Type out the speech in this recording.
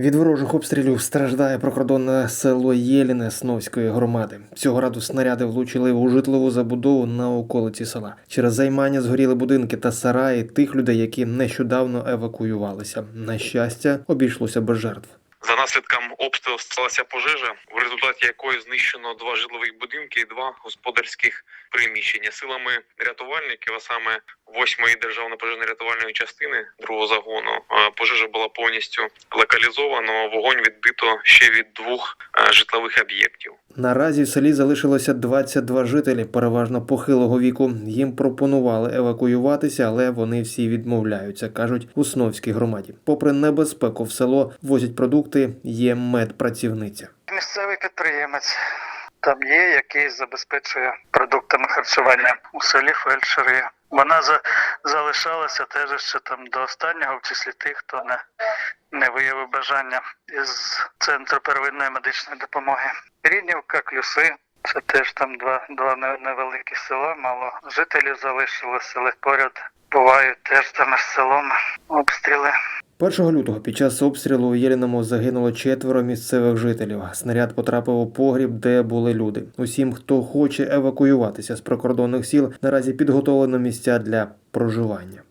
Від ворожих обстрілів страждає прикордонне село Єліне Сновської громади. Цього разу снаряди влучили у житлову забудову на околиці села. Через займання згоріли будинки та сараї тих людей, які нещодавно евакуювалися. На щастя, обійшлося без жертв. За наслідком обстрілу сталася пожежа, в результаті якої знищено два житлових будинки і два господарських приміщення. Силами рятувальників, а саме 8-ї державної пожежно-рятувальної частини другого загону, е, пожежа була повністю локалізована. Вогонь відбито ще від двох е, житлових об'єктів. Наразі в селі залишилося 22 жителі, переважно похилого віку. Їм пропонували евакуюватися, але вони всі відмовляються, кажуть у Сновській громаді. Попри небезпеку в село возять продукти, є медпрацівниця. Місцевий підприємець там є, який забезпечує продуктами харчування у селі фельдшери. Вона за, залишалася теж ще там до останнього, в числі тих, хто не, не виявив бажання із центру первинної медичної допомоги. Ріднівка, Клюси. Це теж там два, два невеликі села, мало жителів залишилося, але поряд бувають теж там із селом обстріли. 1 лютого під час обстрілу у Єліному загинуло четверо місцевих жителів. Снаряд потрапив у погріб, де були люди. Усім, хто хоче евакуюватися з прикордонних сіл, наразі підготовлено місця для проживання.